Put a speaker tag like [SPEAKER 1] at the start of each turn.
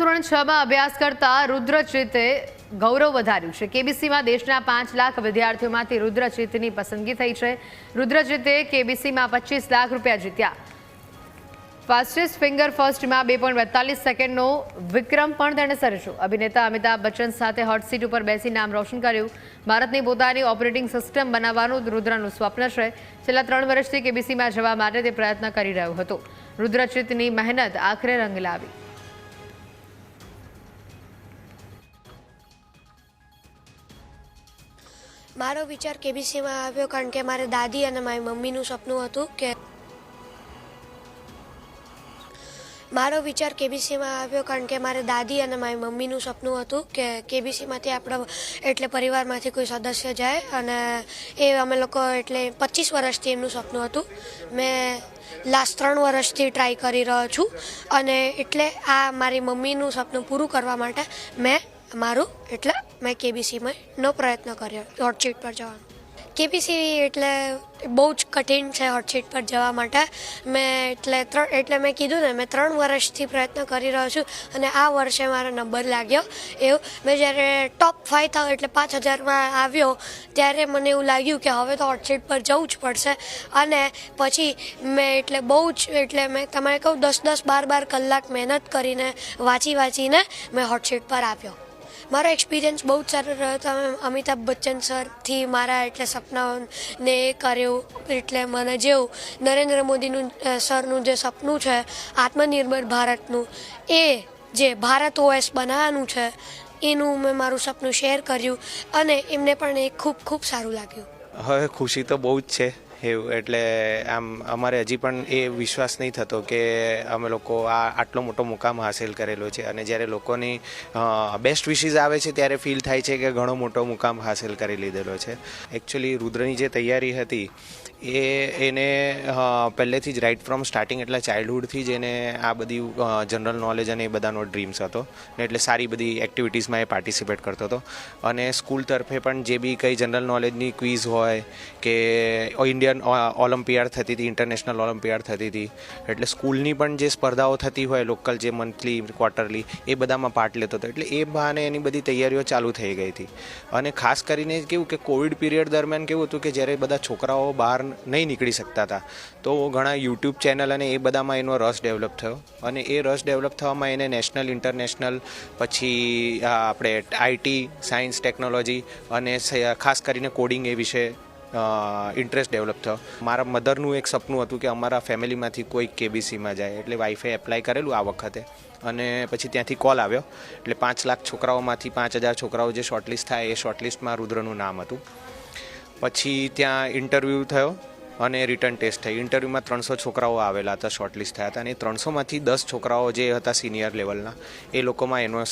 [SPEAKER 1] ધોરણ છ માં અભ્યાસ કરતા રુદ્રચિતે ગૌરવ વધાર્યું છે. કેબીસીમાં દેશના પાંચ લાખ વિદ્યાર્થીઓમાંથી રુદ્રચિતની પસંદગી થઈ છે. રુદ્રચિતે કેબીસીમાં પચીસ લાખ રૂપિયા જીત્યા. ફાસ્ટેસ્ટ ફિંગર ફર્સ્ટમાં બે પોઈન્ટ બેતાલીસ સેકન્ડનો વિક્રમ પણ તેણે સર્જ્યો. અભિનેતા અમિતાભ બચ્ચન સાથે હોટ સીટ ઉપર બેસી નામ રોશન કર્યું. ભારતની પોતાની ઓપરેટિંગ સિસ્ટમ બનાવવાનું રુદ્રનું સ્વપ્ન છે. છેલ્લા ત્રણ વર્ષથી કેબીસીમાં જવા માટે તે પ્રયત્ન કરી રહ્યો હતો. રુદ્રચિતની મહેનત આખરે રંગ લાવી.
[SPEAKER 2] મારો વિચાર કેબીસીમાં આવ્યો કારણ કે મારે દાદી અને મારી મમ્મીનું સપનું હતું કે મારો વિચાર કેબીસીમાં આવ્યો કારણ કે મારે દાદી અને મારી મમ્મીનું સપનું હતું કે કેબીસીમાંથી આપણા એટલે પરિવારમાંથી કોઈ સદસ્ય જાય અને એ અમે લોકો એટલે પચીસ વર્ષથી એમનું સપનું હતું. મેં લાસ્ટ ત્રણ વર્ષથી ટ્રાય કરી રહ્યો છું અને એટલે આ મારી મમ્મીનું સપનું પૂરું કરવા માટે મેં મારું? એટલે મેં કેબીસીમાં નો પ્રયત્ન કર્યો હોટસીટ પર જવાનો. કેબીસી એટલે બહુ જ કઠિન છે હોટસીટ પર જવા માટે. મેં એટલે ત્રણ એટલે મેં કીધું ને, મેં ત્રણ વર્ષથી પ્રયત્ન કરી રહ્યો છું અને આ વર્ષે મારો નંબર લાગ્યો. એવું, મેં જ્યારે ટોપ ફાઇવ થયો એટલે પાંચ હજારમાં આવ્યો, ત્યારે મને એવું લાગ્યું કે હવે તો હોટસીટ પર જવું જ પડશે. અને પછી મેં એટલે બહુ જ એટલે મેં તમારે કહું દસ દસ, બાર બાર કલાક મહેનત કરીને, વાંચી વાંચીને મેં હોટસીટ પર આવ્યો. મારો એક્સપિરિયન્સ બહુ જ સારો રહ્યો હતો. અમિતાભ બચ્ચન સરથી મારા એટલે સપનાઓને એ કર્યું. એટલે મને જેવું નરેન્દ્ર મોદીનું સરનું જે સપનું છે, આત્મનિર્ભર ભારતનું, એ જે ભારત ઓએસ બનાવવાનું છે, એનું મેં મારું સપનું શેર કર્યું અને એમને પણ એ ખૂબ ખૂબ સારું લાગ્યું.
[SPEAKER 3] હવે ખુશી તો બહુ જ છે. એવું, એટલે આમ અમારે હજી પણ એ વિશ્વાસ નહીં થતો કે અમે લોકો આ આટલો મોટો મુકામ હાંસિલ કરેલો છે. અને જ્યારે લોકોની બેસ્ટ વિશીઝ આવે છે ત્યારે ફીલ થાય છે કે ઘણો મોટો મુકામ હાંસિલ કરી લીધેલો છે. એકચ્યુઅલી રુદ્રની જે તૈયારી હતી, એ એને પહેલેથી જ રાઇટ ફ્રોમ સ્ટાર્ટિંગ એટલે ચાઇલ્ડહુડથી જ એને આ બધી જનરલ નોલેજ અને એ બધાનો ડ્રીમ્સ હતો. ને એટલે સારી બધી એક્ટિવિટીઝમાં એ પાર્ટિસિપેટ કરતો હતો. અને સ્કૂલ તરફે પણ જે બી કંઈ જનરલ નોલેજની ક્વિઝ હોય કે ઇન્ડિયન ઓલિમ્પિયાડ થતી હતી, ઇન્ટરનેશનલ ઓલિમ્પિયાડ થતી હતી. એટલે સ્કૂલની પણ જે સ્પર્ધાઓ થતી હોય, લોકલ જે મંથલી, ક્વાર્ટરલી, એ બધામાં પાર્ટ લેતો હતો. એટલે એ બહાને એની બધી તૈયારીઓ ચાલુ થઈ ગઈ હતી. અને ખાસ કરીને કેવું કે કોવિડ પીરિયડ દરમિયાન કેવું હતું કે જ્યારે બધા છોકરાઓ બહાર નહીં નીકળી શકતા હતા, તો ઘણા યુટ્યુબ ચેનલ અને એ બધામાં એનો રસ ડેવલપ થયો. અને એ રસ ડેવલપ થવામાં એને નેશનલ, ઇન્ટરનેશનલ, પછી આપણે આઈટી સાયન્સ, ટેકનોલોજી અને ખાસ કરીને કોડિંગ એ વિશે ઇન્ટરેસ્ટ ડેવલપ થયો. મારા મધરનું એક સપનું હતું કે અમારા ફેમિલીમાંથી કોઈ કેબીસીમાં જાય. એટલે વાઈફાઈ એપ્લાય કરેલું આ વખતે. અને પછી ત્યાંથી કોલ આવ્યો. એટલે પાંચ લાખ છોકરાઓમાંથી પાંચ હજાર છોકરાઓ જે શોર્ટલિસ્ટ થાય, એ શોર્ટલિસ્ટમાં રુદ્રનું નામ હતું. પછી ત્યાં ઇન્ટરવ્યૂ થયો અને રિટર્ન ટેસ્ટ થઈ. ઇન્ટરવ્યૂમાં ત્રણસો છોકરાઓ આવેલા હતા શોર્ટલિસ્ટ થયા હતા. અને ત્રણસોમાંથી દસ છોકરાઓ જે હતા સિનિયર લેવલના એ લોકોમાં એનો